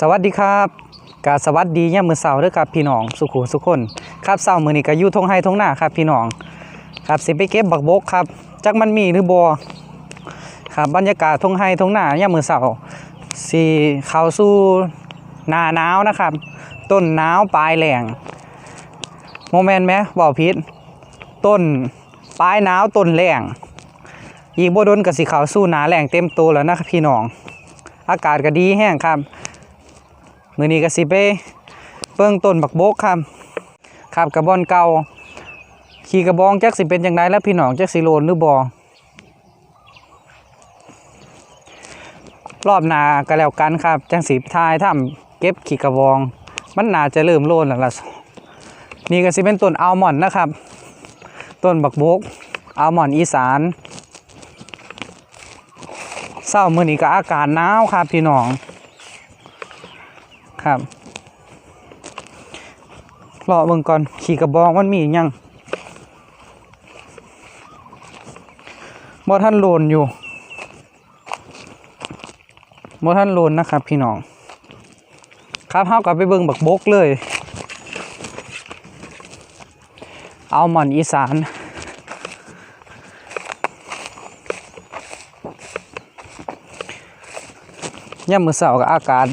สวัสดีครับกาสวัสดีย่ามือเสาร์ด้อครับพี่น้องสุขุสุขคน ครับเสาร์มือนี้ก็อยู่ทงไห้ทงหน้าครับพี่น้องครับสิไปเก็บบักบกครับจักมันมีหรือบ่ครับบรรยากาศทงไห้ทงหน้าย่ามือเสาร์สิเขาสู่หน้าหนาวนะครับ ต้นหนาวปลายแหลงโมเมนต์ไหมบอกพิษต้นปลายหนาวต้นแหลงอีกบ่โดนก็สิเข้าสู่หนาแหลงเต็มตัวแล้วนะครับพี่น้องอากาศก็ดีแห้งครับ มือนี้ก็สิไปเบิ่งต้นบักโบกครับครับกระบอนเก่าขี่กระบองจักสิเป็นจังไดแล้วพี่น้องแจักสิโลนหรือบ่รอบนาก็แล้วกันครับแจังสิทายทํเก็บขี่กระบอง มันนาจะเริ่มโลนแล้วล่ะนี่ก็สิเป็นต้นอัลมอนด์นะครับต้นบักโบกอัลมอนด์อีสานเศร้ามื้อนี้ก็อากาศหนาวครับพี่น้อง ครับรอเบิ่งก่อนขี่กระบองมันมีอยังบ่ท่านโลนอยู่บ่ท่านโลนนะครับ พี่น้อง ครับเฮากับไปเบิ่งบักบกเลย เอาหม่อนอีสานย่ามือเช้าก็อากาศ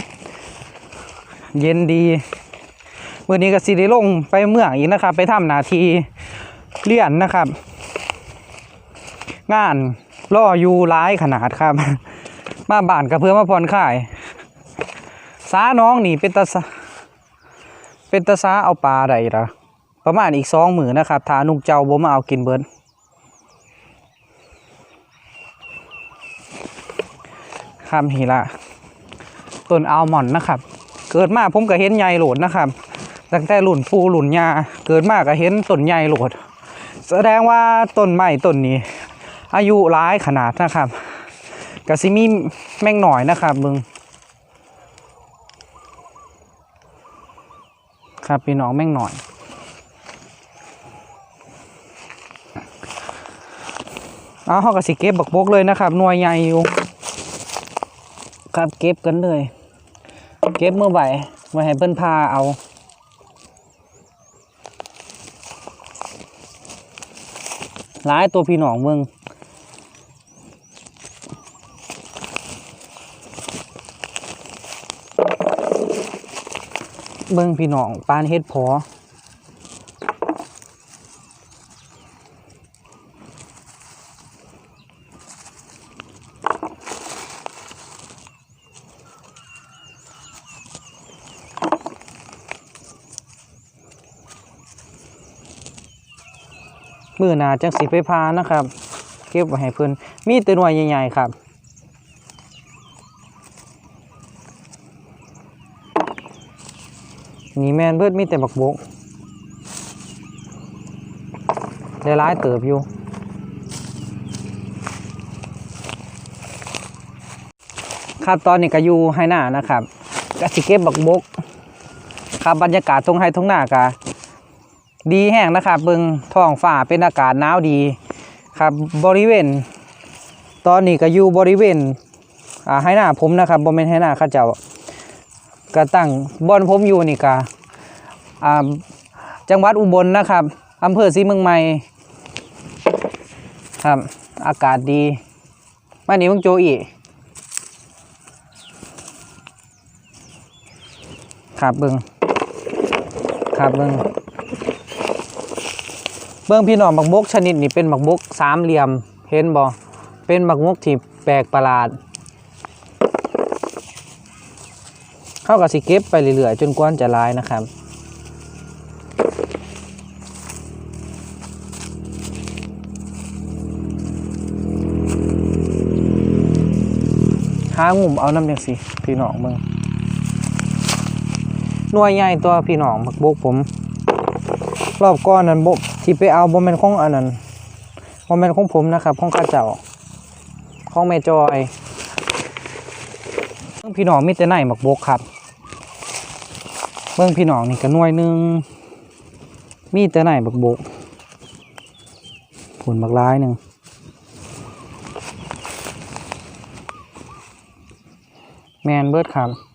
เย็นดีวันนี้ก็สิได้ลงไปเมืองอีกนะครับ ไปทำนาทีเรียนนะครับ งานล่ออยู่ร้ายขนาดครับ มาบ้านกับเพื่อมาผ่อนคลายสาน้องนี่เป็นตาเป็นตาสาเอาปลาใดละประมาณอีกสองหมื่นนะครับถ้านุกเจ้าบ่มาเอากินเบิร์ดคำฮีละต้นอัลมอนด์นะครับ เกิดมาผมก็เห็นใหญ่โหลดนะครับ ตั้งแต่หลุ่นปูหลุ่นยาเกิดมาก็เห็นต้นใหญ่โหลด แสดงว่าต้นไม้ต้นนี้ อายุหลายขนาดนะครับกสิมีแม่งหน่อยนะครับมึงครับพี่น้องแม่งหน่อยเอาเขากสิเก็บบักบกเลยนะครับหน่วยใหญ่อยู่ ครับเก็บกันเลย ก็บเมื่อไหร่ไว้ให้เพิ่นพาเอาหลายตัวพี่น้องเมืองเบิ่งพี่น้องปานเฮ็ดพอ มือหนาจังสิไปพานะครับ เก็บไว้ให้เพิ่นมีแต่หน่วยใหญ่ๆครับนี่แมนเบิดมีแต่บักบกได้ร้ายเติบอยู่ครับตอนนี้ก็อยู่ให้หน้านะครับกสิเก็บบักบกครับบรรยากาศตรงให้ตรงหน้ากะ ดีแห้งนะครับเบิงท้องฟ้าเป็นอากาศหนาวดีครับบริเวณ ตอนนี้ก็อยู่บริเวณอ่าให้หน้าผมนะครับบริเวณให้หน้าข้าเจ้าก็ตั้งบอนผมอยู่นี่กะอ่าจังหวัดอุบลนะครับอำเภอศรีเมืองใหม่ครับอากาศดีมานี่มึงโจอีครับเบิงครับเบิง บื้องพี่น้องบักบกชนิดนี้เป็นบักบกสามเหลี่ยมเห็นบ่เป็นบักบกที่แปลกประหลาดเข้ากับสิเก็บไปเรื่อยๆจนกว่าจะลายนะครับหางุ่มเอาน้ำจังสิพี่น้องมึงหน่วยใหญ่ตัวพี่น้องบักบกผม รอบก้อนนั้นบบที่ไปเอาบมเมนของอันนั้นบมเมนของผมนะครับของข้าเจ้าของแม่จอยเบิ่งพี่น้องมีแต่ไหนหมักบกครับเบิ่งพี่น้องนี่ก็น่วยหนึงมีแต่ไหนบักบกผลบักร้ายหนึ่งแมนเบิร์ดครับ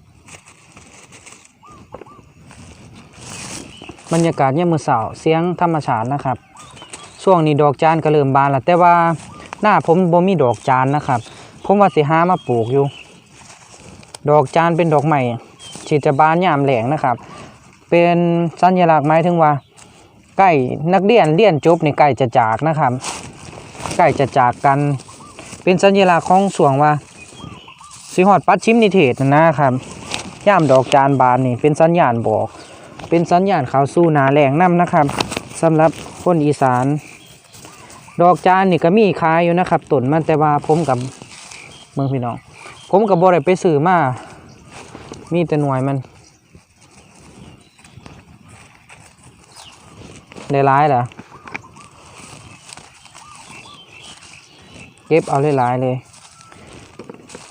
บรรยากาศเนี่ยามมือเสาเสียงธรรมชาตินะครับ ช่วงนี้ดอกจานก็เริ่มบานแล้วแต่ว่าหน้าผมบ่มีดอกจานนะครับ ผมว่าสิหามาปลูกอยู่ ดอกจานเป็นดอกใหม่ที่จะบานยามแหลงนะครับ เป็นสัญลักษณ์หมายถึงว่าใกล้นักเรียนเรียนจบในใกล้จะจากนะครับใกล้จะจากกัน เป็นสัญลักษณ์ของส่วงว่าสิฮอดปัดชิมนิเทศนั่นนะครับย่ามดอกจานบานนี่เป็นสัญญาณบอก เป็นสัญญาณเขาวสู่หนาแหลงน้ำนะครับสำหรับคนอีสาน ดอกจานนี่ก็มีขายอยู่นะครับต้นมันแต่ว่าผมกับเมืองพี่น้อง ผมกับบ่ได้ไปซื้อมา มีแต่หน่วยมันได้ร้ายเหรอเก็บเอาหลายๆเลย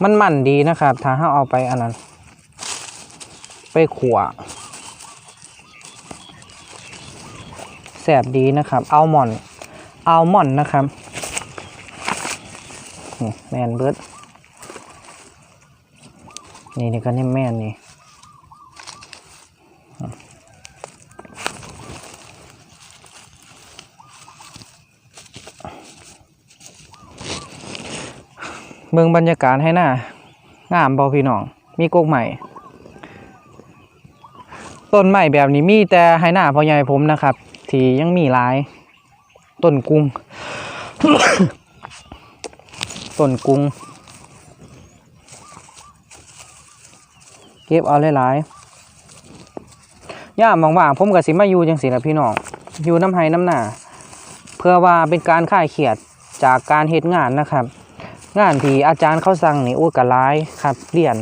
มันมันดีนะครับ ถ้าเราเอาไปอันนั้น ไปขวแสบดีนะครับอัลมอนด์อัลมอนด์นะครับนี่แมนเบิร์ดนี่นี่ก็นี่แม่นนี่เมืองบรรยากาศให้หน้างามบอพี่น้อง มีกกใหม่ ต้นใหม่แบบนี้มีแต่ให้หน้าพ่อใหญ่ผมนะครับ ที่ยังมีหลายต้นกุ้งต้นกุ้งเก็บเอาหลายๆย่ามว่างๆผมกับสิมาอยู่จังสิละพี่น้องอยู่น้ำไห้น้ำหนาเพื่อว่าเป็นการค่ายเขียดจากการเฮ็ดงานนะครับ งานที่อาจารย์เขาสั่งนี่โอ้กะร้ายครับเรียน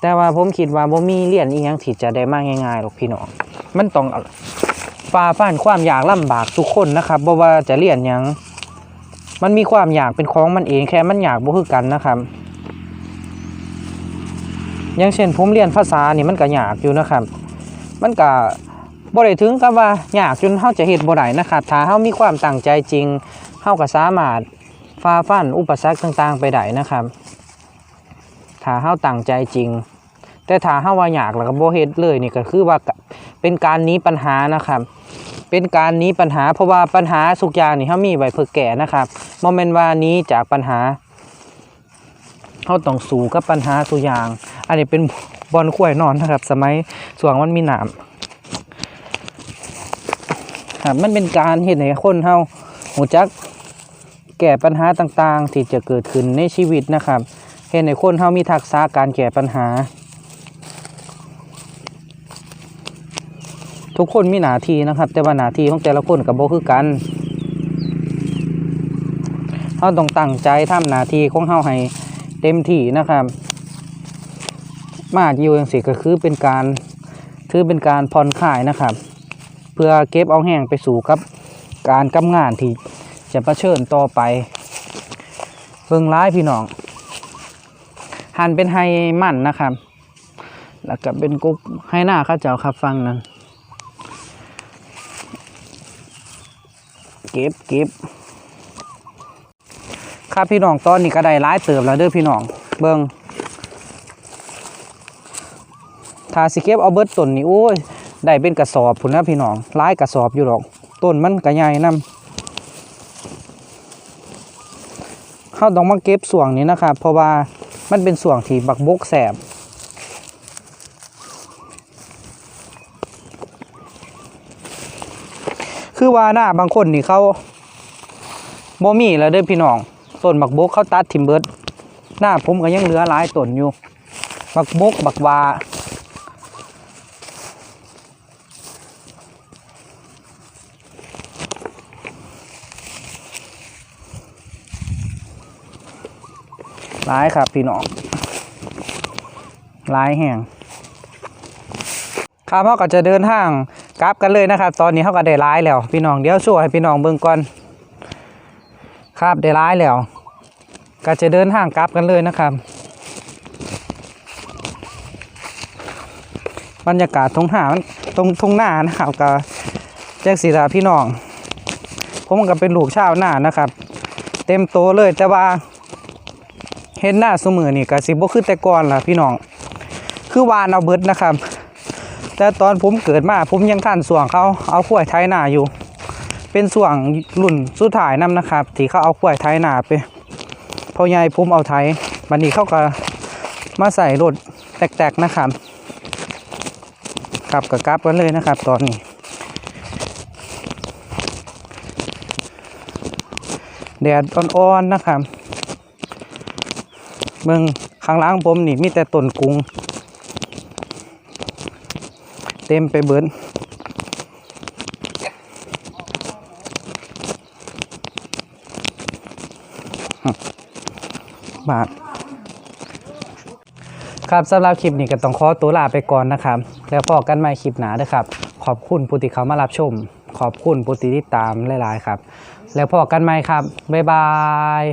แต่ว่าผมคิดว่าบ่มีเรียนอีหยังที่จะได้มากง่ายๆหรอกพี่น้องมันต้อง ฝ่าฟันความอยากลำบากทุกคนนะครับบ่ว่าจะเรียนหยังมันมีความอยากเป็นของมันเองแค่มันอยากบ่คือกันนะครับ อย่างเช่นผมเรียนภาษานี่มันก็อยากอยู่นะครับ มันก็บ่ได้ถึงกับว่าอยากจนเฮาจะเฮ็ดบ่ได้นะครับถ้าเฮามีความตั้งใจจริงเฮาก็สามารถฝ่าฟันอุปสรรคต่างๆ ไปได้นะครับ ถ้าเฮาตั้งใจจริง แต่ถ้าเฮาว่าอยากแล้วก็บ่เฮ็ดเลยนี่ก็คือว่าเป็นการหนีปัญหานะครับ เป็นการหนีปัญหาเพราะว่าปัญหาทุกยางนี่เฮามีไว้เพื่อแก้นะครับบ่แม่นว่านี้จากปัญหาเฮาต้องสู้กับปัญหาทุยาง อันนี้เป็นบอลข่วยนอนนะครับ สมัยสวงมันมีหนามครับมันเป็นการเห็นให้คนเฮาหูจักแก้ปัญหาต่างๆ ที่จะเกิดขึ้นในชีวิตนะครับ เห็นให้คนเฮามีทักษะการแก้ปัญหา ทุกคนมีหน้าที่นะครับ แต่ว่าหน้าที่ของแต่ละคนกับโบคือกันเฮาต้องตั้งใจทำหน้าที่ของเฮาให้เต็มที่นะครับ มาอยู่อย่างสิก็คือเป็นการถือเป็นการผ่อนคลายนะครับ เพื่อเก็บเอาแห้งไปสู่กับการกำงานที่จะประเชิญต่อไปเบิ่งร้ายพี่น้องหันเป็นไฮมันนะครับ แล้วก็เป็นกุ๊กไฮหน้าข้าเจ้าครับฟังนั้น เก็บเก็บครับพี่น้องตอนนี้ก็ได้ร้ายเติบแล้วเด้อพี่น้องเบิ่งถ้าสิเก็บเอาเบิดต้นนี่โอ้ยได้เป็นกระสอบพุ่นนะพี่น้องหลายกระสอบอยู่หรอกต้นมันก็ใหญ่นำเข้าต้องมาเก็บส่วงนี้นะครับเพราะว่ามันเป็นส่วงที่บักบกแสบ คือว่าหน้าบางคนนี่เขาบ่มีแล้วเด้อพี่น้องต้นบักบกเขาตัดทิมเบิร์ดหน้าผมก็ยังเหลือหลายต้นอยู่ บักบกบักวาร้ายครับพี่น้องร้ายแห่งครับเขาก็จะเดินทาง กลับกันเลยนะครับ ตอนนี้เขาก็ได้ร้ายแล้ว พี่น้องเดี๋ยวช่วยให้พี่น้องเบิ่งก่อนครับได้ร้ายแล้ว ก็จะเดินทางกลับกันเลยนะครับบรรยากาศทงหามันตรงทงหน้านะครับก็แจ้งสีราพี่น้องผมก็เป็นลูกชาวหน้านะครับ เต็มโตเลยแต่ว่าเห็นหน้าเสมอนี่ก็สิบ่คือแต่ก่อนล่ะพี่น้อง คือวานเอาเบิดนะครับ แต่ตอนผมเกิดมาผมยังท่านส่วงเขาเอาขวายไทยหน้าอยู่ เป็นส่วงรุ่นสุดท้ายนํนะครับ ที่เขาเอาขวายไทยหน้าไปพอใหญ่ผมเอาไทยวันนี้เขาก็มาใส่รถแตกๆนะครับกลับกับกลับกันเลยนะครับ ตอนนี้ แดดอ่อนๆนะครับเมืองข้างล่างผมนี่มีแต่ต้นกรุง เต็มไปเบิดบาทครับสำหรับคลิปนี้ก็ต้องขอตัวลาไปก่อนนะครับ แล้วพอกันใหม่คลิปหนาเด้วยครับ ขอบคุณผู้ที่เขามารับชม ขอบคุณผู้ที่ติดตามหลายๆครับ แล้วพอกันไหม่ครับ บ๊ายบาย